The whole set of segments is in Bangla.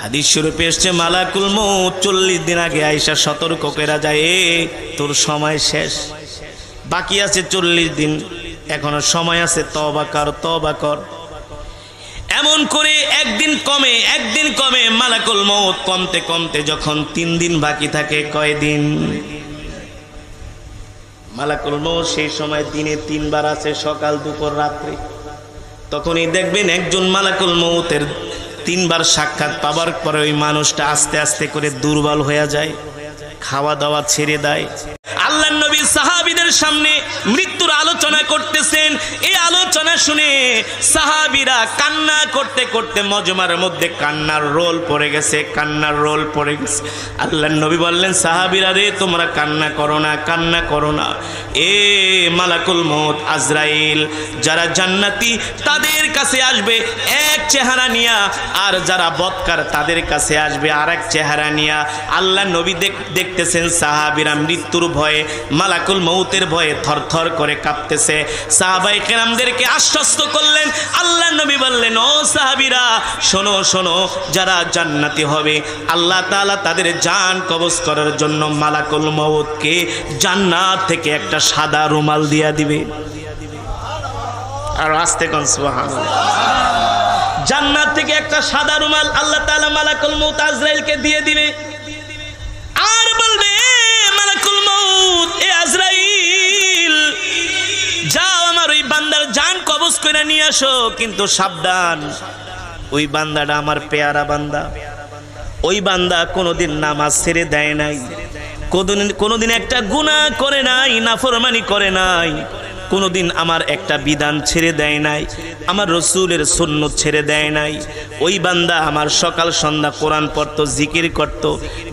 হাদিস শরীফে এসছে, মালাকুল মৌত চল্লিশ দিন আগে আইসা সতর্ক কেরা যায়, এ, তোর সময় শেষ। বাকি আছে চল্লিশ দিন। এখনও সময় আছে তবা কর তবা কর। এমন করে একদিন কমে একদিন কমে, মালাকুল মৌত কমতে কমতে যখন তিন দিন বাকি থাকে কয়দিন মালাকুল মৌত সেই সময় দিনে তিনবার আছে, সকাল, দুপুর, রাত্রি। তখনই দেখবেন একজন মালাকুল মৌতের তিনবার সাক্ষাৎ পাবার পরে ওই মানুষটা আস্তে আস্তে করে দুর্বল হয়ে যায়, খাওয়া দাওয়া ছেড়ে দেয়। আল্লাহ নবী সাহাবিদের সামনে মৃত্যুর আলোচনা করতেছেন। এই আলোচনা শুনে সাহাবিরা কান্না করতে করতে মজমার মধ্যে কান্নার রোল পড়ে গেছে, কান্নার রোল পড়ে গেছে। আল্লাহ নবী বললেন, সাহাবিরা রে, তোমরা কান্না করো না, কান্না করো না। এ মালাকুল মত আজরাইল, যারা জান্নাতি, তাদের কাছে আসবে এক চেহারা নিয়া, আর যারা বৎকার, তাদের কাছে আসবে আর এক চেহারা নিয়া। আল্লাহ নবী দেখ- দেখতেছেন সাহাবিরা মৃত্যুর ভয়ে, মালাকুল মৌতের ভয়ে থরথর করে কাঁপতেছে। সাহাবাই কেরামদেরকে আশ্বস্ত করলেন আল্লাহ নবী বললেন, ও সাহাবিরা, শোনো শোনো, যারা জান্নাতি হবে, আল্লাহ তাআলা তাদের জান কবজ করার জন্য মালাকুল মৌতকে জান্নাত থেকে একটা সাদা রুমাল দিয়া দিবে। আর আস্তে কোন জান্নাত থেকে একটা সাদা রুমাল আল্লাহ তাআলা মালাকুল মউত আজরাইলকে দিয়ে দিবে। আর বলবে মালাকুল মউত, এ আজরাইল যাও আমার ওই বান্দার যান কবজ করে নিয়ে আসো, কিন্তু সাবধান। ওই বান্দাটা আমার পেয়ারা বান্দা। ওই বান্দা কোনোদিন নামাজ ছেড়ে দেয় নাই। কোনোদিন একটা গুণা করে নাই না ফরমানি করে নাই। কোনোদিন আমার একটা বিধান ছেড়ে দেয় নাই, আমার রসুলের সৈন্য ছেড়ে দেয় নাই। ওই বান্দা আমার সকাল সন্ধ্যা কোরআন পড়তো, জিকির করত,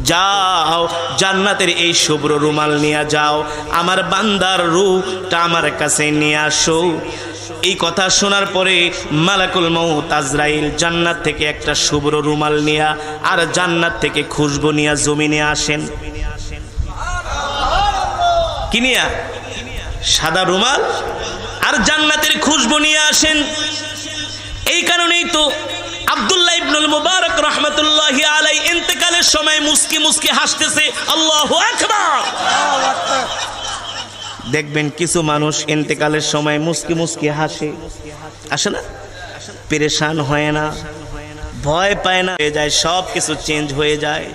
যাও জান্নাতের এই শুভ্র রুমাল নিয়ে যাও, আমার বান্দার রূপটা আমার কাছে নিয়ে আসো। এই কথা শোনার পরে মালাকুল মৌত আজরাইল জান্নাত থেকে একটা শুভ্র রুমাল নিয়া, আর জান্নাত থেকে খুশবু নিয়া জমিনে আসেন। কি নিয়া? সাদা রুমাল আর জান্নাতের খুশবু নিয়ে আসেন। এই কারণেই তো আব্দুল্লাহ ইবনুল মুবারক রহমতুল্লাহ আলাই ইন্তেকালের সময় মুস্কি মুস্কি হাসতেছে, আল্লাহু দেখবেন কিছু মানুষ ইন্তেকালের সময় মুস্কি মুস্কি হাসে। আসে না? পেরেশান হয় না, ভয় পায় না। হয়ে যায় সব কিছু চেঞ্জ হয়ে যায়।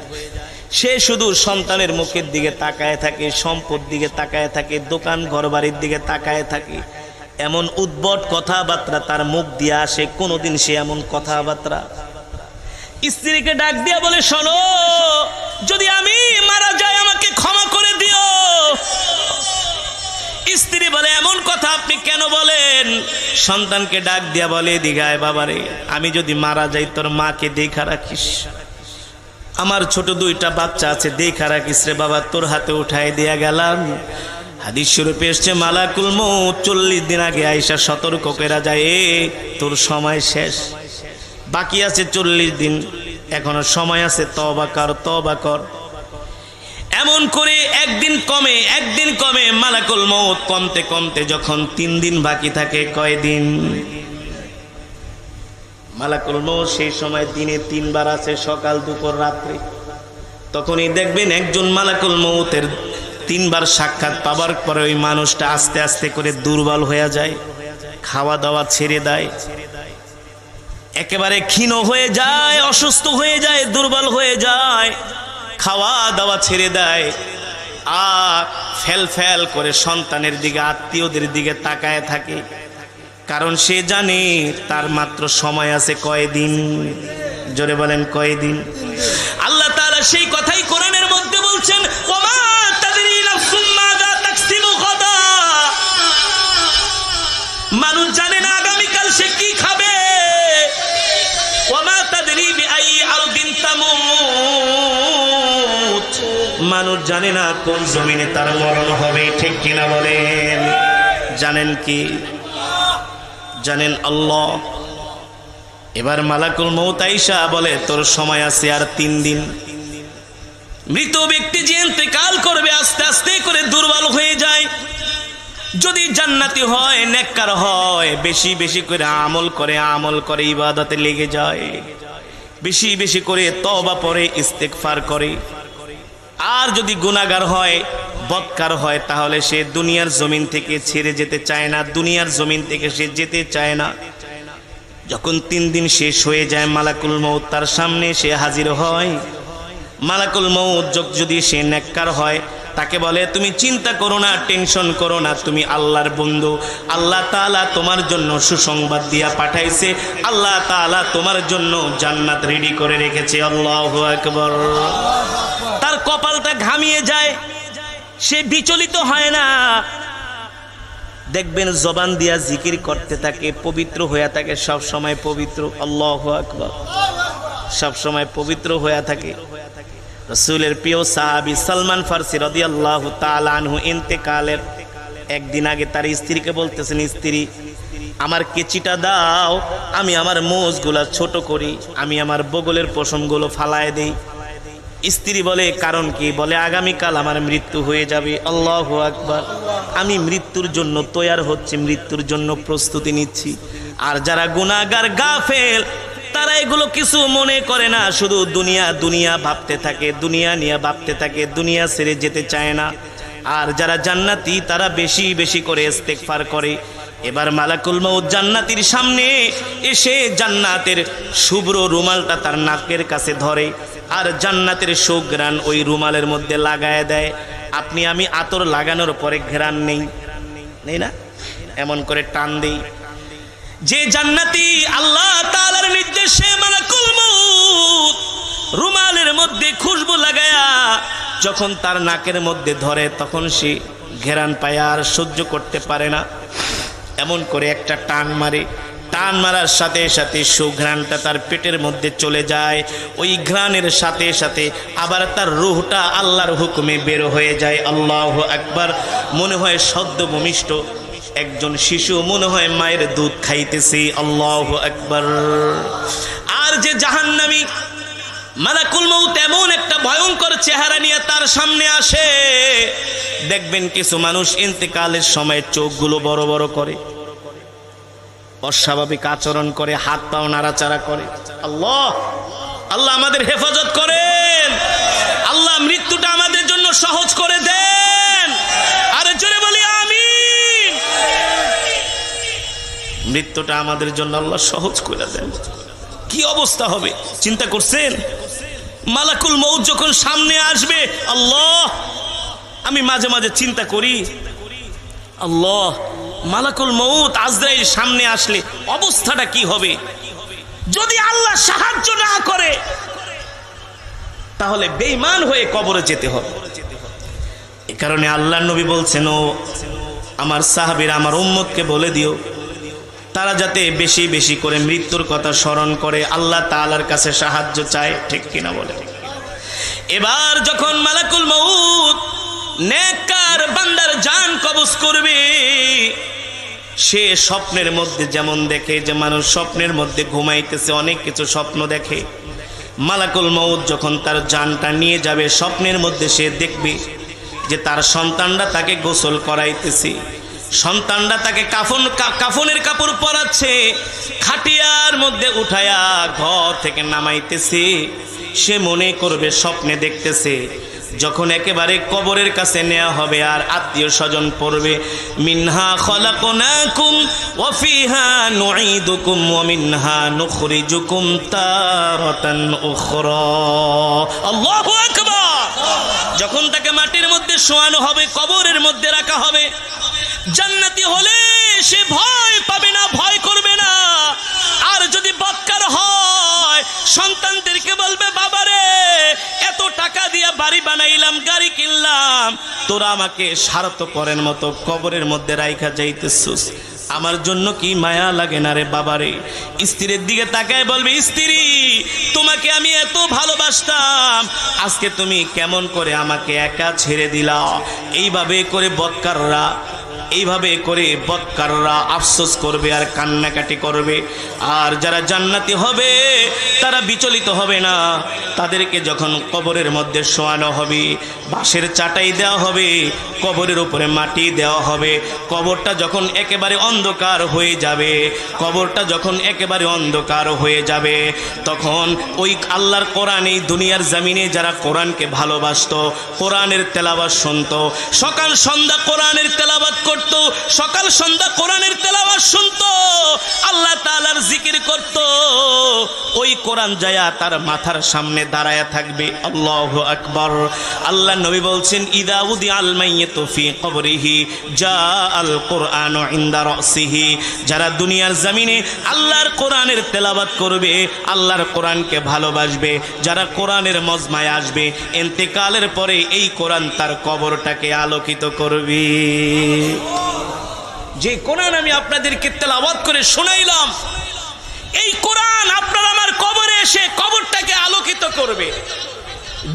সে শুধু সন্তানের মুখের দিকে তাকায় থাকে, সম্পদ দিকে তাকায় থাকে, দোকান ঘর বাড়ির দিকে তাকায় থাকে। এমন উদ্ভট কথাবার্তা তার মুখ দিয়ে আসে, কোনোদিন সে এমন কথাবার্তা। স্ত্রীকে ডাক দিয়া বলে, শোনো, যদি আমি মারা যাই, আমাকে ক্ষমা করে দিও। স্ত্রী বলে, এমন কথা আপনি কেন বলেন? সন্তানকে ডাক দিয়া বলে দিঘায় বাবারে, আমি যদি মারা যাই, তোর মাকে দেখা রাখিস। আমার ছোট দুইটা বাচ্চা আছে, দেখা রাখিস রে বাবা, তোর হাতে উঠাই দিয়া গেলাম। হাদিস শরীফে এসছে, মালাকুল মৌত চল্লিশ দিন আগে আইসা সতর্ক কেরা যায়, এ, তোর সময় শেষ। বাকি আছে চল্লিশ দিন। এখনও সময় আছে তবা কর তবা কর। এমন করে একদিন কমে একদিন কমে মালাকুল মৌত কমতে কমতে যখন তিন দিন বাকি থাকে, কয়দিন? মালাকুল মৌত সেই সময় দিনে তিনবার আছে, সকাল, দুপুর, রাত্রি। তখনই দেখবেন একজন মালাকুল মৌতের তিনবার সাক্ষাৎ পাবার পরে ওই মানুষটা আস্তে আস্তে করে দুর্বল হয়ে যায় খাওয়া দাওয়া ছেড়ে দেয়। একেবারে ক্ষীণ হয়ে যায়, অসুস্থ হয়ে যায়, দুর্বল হয়ে যায় খাওয়া দাওয়া ছেড়ে দেয় আর ফেল ফেল করে সন্তানের দিকে, আত্মীয়দের দিকে তাকায় থাকে। কারণ সে জানে তার মাত্র সময় আছে কয়দিন? জোরে বলেন কয়দিন? আল্লাহ তারা সেই কথাই কোরআনের মধ্যে বলছেন মানুষ জানে না আগামীকাল সে কি খাবে। মানুষ জানে না কোন জমিনে তার মরণ হবে, ঠিক কিনা বলেন? জানেন কি? জানেন আল্লাহ। এবার মালাকুল মৌত আইসা বলে, তোর সময় আছে আর তিন দিন। মৃত ব্যক্তি যে ইন্তেকাল করবে, আস্তে আস্তে করে দুর্বল হয়ে যায়। যদি জান্নাতি হয়, নেককার হয়, বেশি বেশি করে আমল করে আমল করে ইবাদতে লেগে যায়। বেশি বেশি করে তবা পরে ইস্তেকফার করে। আর যদি গুণাগার হয় বৎকার হয়, তাহলে সে দুনিয়ার জমিন থেকে ছেড়ে যেতে চায় না, দুনিয়ার জমিন থেকে সে যেতে চায় না। যখন তিন দিন শেষ হয়ে যায় মালাকুল মৌত তার সামনে সে হাজির হয়। মালাকুল মৌত যদি সে নেককার হয়, তাকে বলে, তুমি চিন্তা করো না, টেনশন করো না, তুমি আল্লাহর বন্ধু। আল্লাহ তাআলা তোমার জন্য সুসংবাদ দিয়া পাঠাইছে। আল্লাহ তাআলা তোমার জন্য জান্নাত রেডি করে রেখেছে। আল্লাহু আকবার। তার কপালটা ঘামিয়ে যায়। সে বিচলিত হয় না। দেখবেন জবান দিয়া জিকির করতে থাকে, পবিত্র হয়ে থাকে, সব সময় পবিত্র। আল্লাহ আকবর। সব সময় পবিত্র হয়ে থাকে। রসুলের প্রিয় সাহাবি সালমান ফার্সি রদি আল্লাহ তালু ইন্তেকালের একদিন আগে তার স্ত্রীকে বলতেছেন, স্ত্রী, আমার কেচিটা দাও, আমি আমার মোজগুলা ছোট করি, আমি আমার বগলের পশমগুলো ফালায় দেই। স্ত্রী বলে, কারণ কি? বলে, আগামীকাল আমার মৃত্যু হয়ে যাবে। আল্লাহ আকবার। আমি মৃত্যুর জন্য তৈয়ার হচ্ছে, মৃত্যুর জন্য প্রস্তুতি নিচ্ছি। আর যারা গুণাগার গাফেল, তারা এগুলো কিছু মনে করে না। শুধু দুনিয়া দুনিয়া ভাবতে থাকে, দুনিয়া নিয়ে ভাবতে থাকে, দুনিয়া ছেড়ে যেতে চায় না। আর যারা জান্নাতি, তারা বেশি বেশি করে ইস্তেগফার করে। এবার মালাকুল মৌত জান্নাতির সামনে এসে জান্নাতের শুভ্র রুমালটা তার নাকের কাছে ধরে। আর জান্নাতের সুঘ্রাণ ওই রুমালের মধ্যে লাগায় দেয়। আপনি, আমি আতর লাগানোর পরে ঘ্রাণ নেই। নেই না? এমন করে টান দিই। যে জান্নাতি আল্লাহ তাআলার নির্দেশে মালাকুল রুমালের মধ্যে খুশবু লাগায়া যখন তার নাকের মধ্যে ধরে তখন সে ঘেরান পায় আর সহ্য করতে পারে না। এমন করে একটা টান মারে। টান মারার সাথে সাথে সুঘ্রাণটা তার পেটের মধ্যে চলে যায়। ওই ঘ্রাণের সাথে সাথে আবার তার রুহটা আল্লাহর হুকুমে বের হয়ে যায়। আল্লাহ একবার মনে হয় সদ্য ভূমিষ্ঠ একজন শিশু, মনে হয় মায়ের দুধ খাইতেছে। আল্লাহ একবার আর যে জাহান্নামী মালাকুল মৌত এমন একটা ভয়ঙ্কর চেহারা নিয়ে তার সামনে আসে। দেখবেন কিছু মানুষ ইন্তেকালের সময় চোখগুলো বড় বড় করে। অস্বাভাবিক আচরণ করে, হাত পাও নাড়াচাড়া করে। আল্লাহ আল্লাহ আমাদের হেফাজত করেন। আল্লাহ মৃত্যুটা আমাদের জন্য সহজ করে দেন। আরে জোরে বলি আমি মৃত্যুটা আমাদের জন্য আল্লাহ সহজ করে দেন। কি অবস্থা হবে? চিন্তা করছেন? মালাকুল মৌত যখন সামনে আসবে, আল্লাহ, আমি মাঝে মাঝে চিন্তা করি, আল্লাহ মালাকুল মৌত আজরাইল সামনে আসলে অবস্থাটা কি হবে? যদি আল্লাহ সাহায্য না করে, তাহলে বেইমান হয়ে কবরে যেতে হবে। এ কারণে আল্লাহ নবী বলছেন, ও আমার সাহাবীর, আমার উম্মতকে বলে দিও। তারা যাতে বেশি বেশি করে মৃত্যুর কথা স্মরণ করে, আল্লাহ তাআলার কাছে সাহায্য চায়, ঠিক কিনা বলে? এবার যখন মালাকুল মউত নেকার বান্দার জান কবজ করবে সে স্বপ্নের মধ্যে যেমন দেখে, যে মানুষ স্বপ্নের মধ্যে ঘুমাইতেছে, অনেক কিছু স্বপ্ন দেখে। মালাকুল মউত যখন তার জানটা নিয়ে যাবে, স্বপ্নের মধ্যে সে দেখবে যে তার সন্তানরা তাকে গোসল করাইতেছে। সন্তানরা তাকে কাফন কাফনের কাপড় পরাচ্ছে, খাটিয়ার মধ্যে উঠায়া ঘর থেকে নামাইতেছে। সে মনে করবে, স্বপ্নে দেখতেছে যখন একেবারে কবরের কাছে নেওয়া হবে আর আত্মীয় স্বজন পড়বে, মিনহা খলাকুনাকুম ওয়া ফিহা নুঈদুকুম ওয়া মিনহা যখন তাকে মাটির মধ্যে শোয়ানো হবে, কবরের মধ্যে রাখা হবে, জান্নাতি হলে সে ভয় পাবে না, ভয় করবে না আর যদি বৎকার হয় সন্তানদেরকে বলবে, বাবারে, এত টাকা দিয়ে বাড়ি বানাইলাম, গাড়ি কিনলাম। তোরা আমাকে স্বার্থপরের মতো কবরের মধ্যে রাইখা যাইতেছিস। আমার জন্য কি মায়া লাগে না রে বাবারে? স্ত্রীর দিকে তাকায় বলবে, স্ত্রী, তোমাকে আমি এত ভালোবাসতাম। আজকে তুমি কেমন করে আমাকে একা ছেড়ে দিলা। এইভাবে করে বৎকাররা এইভাবে করে বৎকাররা আফসোস করবে আর কান্নাকাটি করবে। আর যারা জান্নাতি হবে, তারা বিচলিত হবে না। তাদেরকে যখন কবরের মধ্যে শোয়ানো হবে, বাঁশের চাটাই দেওয়া হবে, কবরের উপরে মাটি দেওয়া হবে। কবরটা যখন একেবারে অন্ধকার হয়ে যাবে, কবরটা যখন একেবারে অন্ধকার হয়ে যাবে, তখন ওই আল্লাহর কোরআন, এই দুনিয়ার জামিনে যারা কোরআনকে ভালোবাসত, কোরআনের তেলাবাস শুনত, সকাল সন্ধ্যা কোরআনের তেলাবাদ করত সকাল সন্ধ্যা কোরআনের তেলাবাত শুনতো, আল্লাহ তালার জিকির করত, ওই কোরআন যায়া তার মাথার সামনে দাঁড়ায়া থাকবে। আল্লাহ আকবর। আল্লাহ নবী বলছেন, ইদা উদি আল মাইয়াতু ফি কবরিহি যা আল কোরআন ইন্দা রাসিহি। যারা দুনিয়ার জমিনে আল্লাহর কোরআনের তেলাবাত করবে, আল্লাহর কোরআনকে ভালোবাসবে, যারা কোরআনের মজমায় আসবে, এন্তেকালের পরে এই কোরআন তার কবরটাকে আলোকিত করবে। যে কোরআন আমি আপনাদেরকে তেলাওয়াত করে শোনাইলাম, এই কোরআন আপনার আমার কবরে এসে কবরটাকে আলোকিত করবে।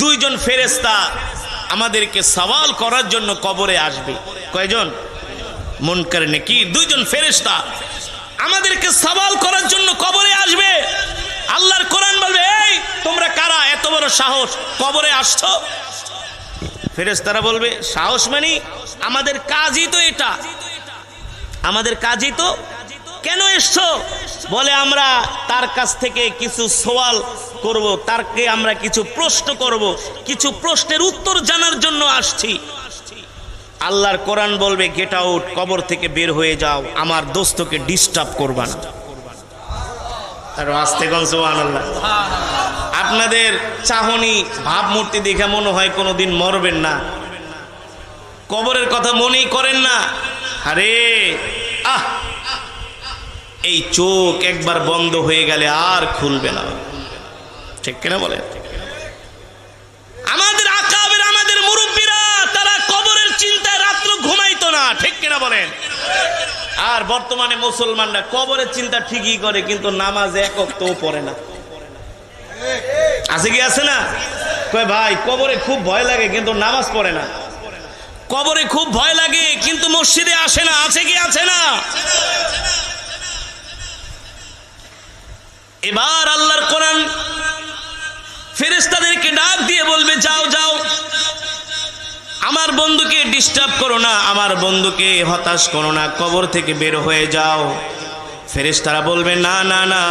দুইজন ফেরেস্তা আমাদেরকে সওয়াল করার জন্য কবরে আসবে। কয়জন? মন করে নাকি, দুইজন ফেরেস্তা আমাদেরকে সওয়াল করার জন্য কবরে আসবে। আল্লাহর কোরআন বলবে, এই, তোমরা কারা? এত বড় সাহস, কবরে আসছো? ফেরেস্তারা বলবে, সাহস মানে আমাদের কাজই তো এটা। আমাদের কাজই তো। কেন এসছো? বলে আমরা তার কাছ থেকে কিছু সওয়াল করব, তারকে আমরা কিছু প্রশ্ন করব, কিছু প্রশ্নের উত্তর জানার জন্য আসছি। আল্লাহর কোরআন বলবে গেট আউট কবর থেকে বের হয়ে যাও, আমার দোস্তকে ডিস্টার্ব করবা না। আর আস্তে আপনাদের চাহনি ভাবমূর্তি দেখে মনে হয় কোনোদিন মরবেন না। কবরের কথা মনেই করেন না। আরে আহ! এই চোখ একবার বন্ধ হয়ে গেলে আর খুলবে না। ঠিক কিনা বলেন? আমাদের আকাবের, আমাদের মুরব্বীরা, তারা কবরের চিন্তায় রাত্র ঘুমাইতো না, ঠিক কিনা বলেন? আর বর্তমানে মুসলমানরা কবরের চিন্তা ঠিকই করে, কিন্তু নামাজ একক তো পড়ে না। আছে কি, আছে না? কয়, ভাই, কবরে খুব ভয় লাগে, কিন্তু নামাজ পড়ে না। কবরে খুব ভয় লাগে, কিন্তু মসজিদে আসে না, আছে কি, আছে না? এবার আল্লাহর কোরআন ফেরেস্তাদেরকে ডাক দিয়ে বলবে, যাও যাও, আমার বন্ধুকে ডিস্টার্ব করো না, আমার বন্ধুকে হতাশ করো না, কবর থেকে বের হয়ে যাও। ফেরেশতারা বলবে, না না না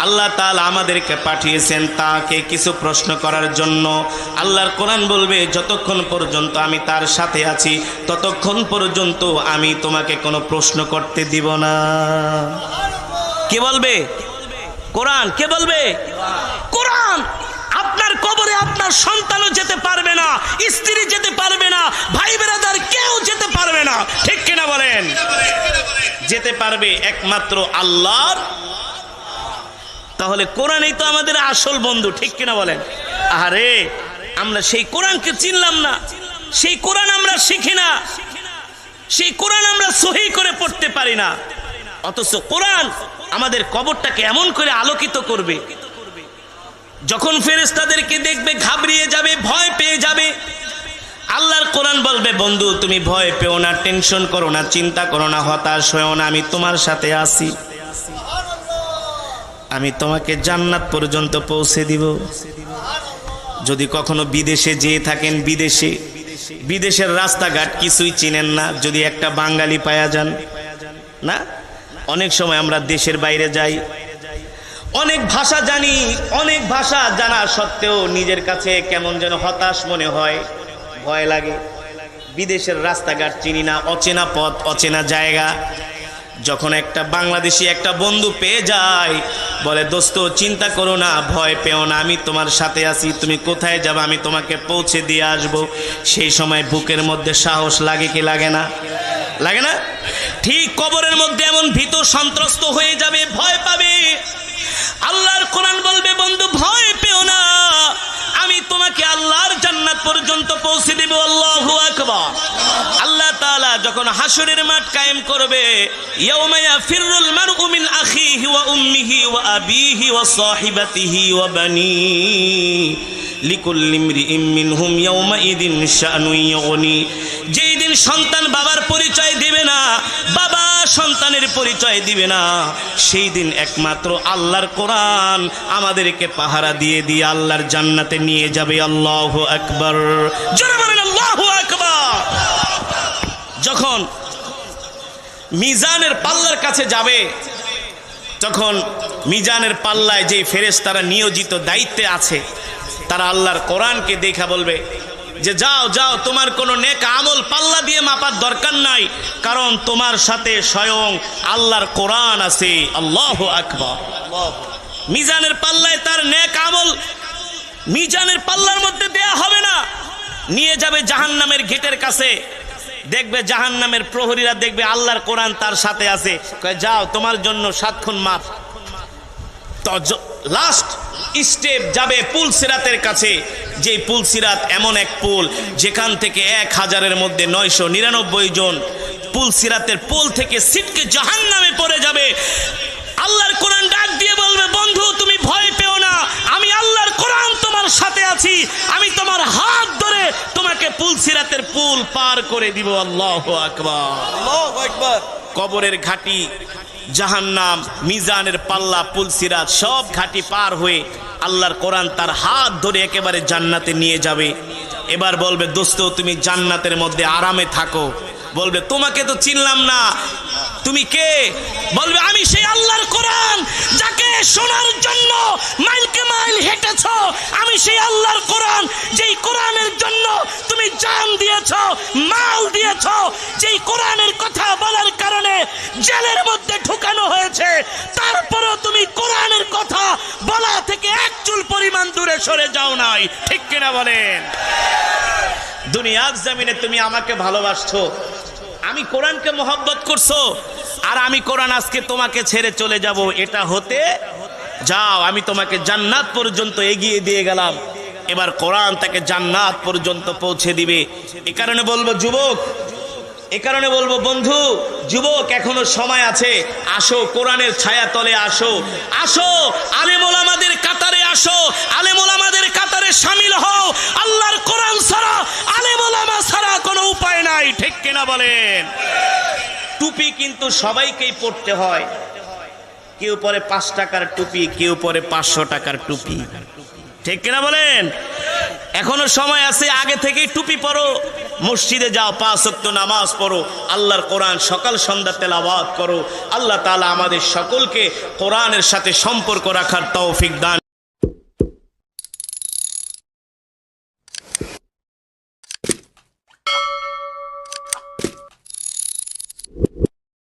আল্লাহ তাআলা আমাদেরকে পাঠিয়েছেন তাকে কিছু প্রশ্ন করার জন্য। আল্লাহর কোরআন বলবে, যতক্ষণ পর্যন্ত আমি তার সাথে আছি, ততক্ষণ পর্যন্ত আমি তোমাকে কোনো প্রশ্ন করতে দিব না। কে বলবে? কোরআন, কে বলবে? কোরআন! আপনার কবরে আপনার সন্তানও যেতে পারবে না, স্ত্রী যেতে পারবে না, ভাই বেরাদার কেউ যেতে পারবে না। ঠিক কিনা বলেন? যেতে পারবে একমাত্র আল্লাহর তাহলে কোরআনই তো আমাদের আসল বন্ধু, ঠিক কিনা বলেন? আরে আমরা সেই কোরআনকে চিনলাম না। সেই কোরআন আমরা শিখি না। সেই কোরআন আমরা সহি করে পড়তে পারি না। অথচ কোরআন আমাদের কবরটাকে এমন করে আলোকিত করবে। যখন ফেরেস্তাদেরকে দেখবে, ঘাবড়িয়ে যাবে, ভয় পেয়ে যাবে, আল্লাহর কোরআন বলবে, বন্ধু, তুমি ভয় পেও না, টেনশন করো না, চিন্তা করো না, হতাশ হয়েও না, আমি তোমার সাথে আছি। আমি তোমাকে জান্নাত পর্যন্ত পৌঁছে দিব। যদি কখনো বিদেশে যেয়ে থাকেন, বিদেশে। বিদেশের রাস্তাঘাট কিছুই চিনেন না, যদি একটা বাঙালি পায়া যান। না? অনেক সময় আমরা দেশের বাইরে যাই। অনেক ভাষা জানি, অনেক ভাষা জানা সত্ত্বেও নিজের কাছে কেমন যেন হতাশ মনে হয়, ভয় লাগে। বিদেশের রাস্তাঘাট চিনি না, অচেনা পথ, অচেনা জায়গা। যখন একটা বাংলাদেশি একটা বন্ধু পেয়ে যায়, বলে, দোস্ত, চিন্তা করো না, ভয় পেও না, আমি তোমার সাথে আছি, তুমি কোথায় যাবে, আমি তোমাকে পৌঁছে দিয়ে আসব। সেই সময় বুকের মধ্যে সাহস লাগে কি লাগে না? লাগে না? ঠিক কবরের মধ্যে এমন ভীত সন্ত্রস্ত হয়ে যাবে, ভয় পাবে। আল্লাহর কোরআন বলবে, বন্ধু, ভয় পেও না, আমি তোমাকে আল্লাহর জান্নাত পর্যন্ত পৌঁছে দেব, আল্লাহু আকবার। যখন হাসরের মাঠ কায়েম করবে ইয়াউমা ইয়াফিরুল মারউ মিন আখিহি ওয়া উম্মিহি ওয়া আবিহি ওয়া সাহিবাতিহি ওয়া বানি। লিকুল্লি ইমরিইম মিনহুম ইয়াউমাইদিন যেই দিন সন্তান বাবার পরিচয় দিবে না, বাবা সন্তানের পরিচয় দিবে না, সেই দিন একমাত্র আল্লাহর কোরআন আমাদেরকে পাহারা দিয়ে দিয়ে আল্লাহর জান্নাতে নিয়ে যাবে। আল্লাহ আকবার। জোরে যখন মিজানের পাল্লার কাছে যাবে, তখন মিজানের পাল্লায় যে ফেরেশতারা নিয়োজিত দায়িত্বে আছে, তারা আল্লাহর কোরআনকে দেখা বলবে যে, যাও যাও, তোমার কোনো নেক আমল পাল্লা দিয়ে মাপার দরকার নাই, কারণ তোমার সাথে স্বয়ং আল্লাহর কোরআন আছে। আল্লাহ আকবার। মিজানের পাল্লায় তার নেক আমল মিজানের পাল্লার মধ্যে দেয়া হবে না। নিয়ে যাবে জাহান্নামের গেটের কাছে। দেখবে জাহান্নামের প্রহরীরা দেখবে আল্লাহর কোরআন তার সাথে আছে। যাও, তোমার জন্য সাতক্ষণ তো লাস্ট স্টেপ যাবে পুল সিরাতের কাছে। যে পুল সিরাত এমন এক পুল, যেখান থেকে এক হাজারের মধ্যে নয়শো নিরানব্বই জন পুল সিরাতের পুল থেকে সিটকে জাহান নামে পড়ে যাবে। আল্লাহর কোরআন ডাক দিয়ে বলবে বন্ধু তুমি ভয় পেও না আমি আল্লাহর কোরআন তোমার সাথে আছি। আমি তোমার হাত ধরে তোমাকে পুল সিরাতের পুল পার করে দিব। আল্লাহ আকবার। কবরের ঘাটি জাহান্নাম মিজানের পাল্লা পুলসিরাত সব ঘাটি পার হয়ে আল্লাহর কোরআন তার হাত ধরে একেবারে জান্নাতে নিয়ে যাবে। এবার বলবে দোস্ত তুমি জান্নাতের মধ্যে আরামে থাকো। বলবে তোমাকে তো চিনলাম না। তুমি কে? বলবে, আমি সেই আল্লাহর কোরআন, যাকে শোনার জন্য মাইলকে মাইল হেঁটেছ। আমি সেই আল্লাহর কোরআন, যেই কোরআনের জন্য তুমি জান দিয়েছ, মাল দিয়েছ। যেই কোরআনের কথা বলার কারণে জেলের মধ্যে ঢুকানো হয়েছে, তারপরও তুমি কোরআনের কথা বলা থেকে এক চুল পরিমাণ দূরে সরে যাও নাই। ঠিক কিনা বলেন? দুনিয়ার জমিনে তুমি আমাকে ভালোবাসছো আমি কোরআনকে মহব্বত করছ, আর আমি কোরআন আজকে তোমাকে ছেড়ে চলে যাব, এটা হতে যাও, আমি তোমাকে জান্নাত পর্যন্ত এগিয়ে দিয়ে গেলাম। এবার কোরআন তাকে জান্নাত পর্যন্ত পৌঁছে দিবে। এ কারণে বলব, যুবক এ কারণে বলব, বন্ধু, যুবক এখনও সময় আছে। আসো, কোরআনের ছায়া তলে আসো। আসো, আলেমুল আমাদের কাতারে আসো। আলেমুল আমাদের কাতারে সামিল হও। আল্লাহর কোরআন ছাড়া, আলেমুল আমা ছাড়া কোনো উপায় নাই। ঠিক কিনা বলেন? টুপি কিন্তু সবাইকেই পড়তে হয়। কেউ পরে পাঁচ টাকার টুপি, কেউ পরে পাঁচশো টাকার টুপি। ঠিক কিনা বলেন? এখনও সময় আছে, আগে থেকেই টুপি পরো। মসজিদে যাও, পাঁচ ওয়াক্ত নামাজ পড়ো, আল্লাহর কোরআন সকাল সন্ধ্যা তেলাবাদ করো, আল্লাহ তালা আমাদের সকলকে কোরআনের সাথে সম্পর্ক রাখার তৌফিক দান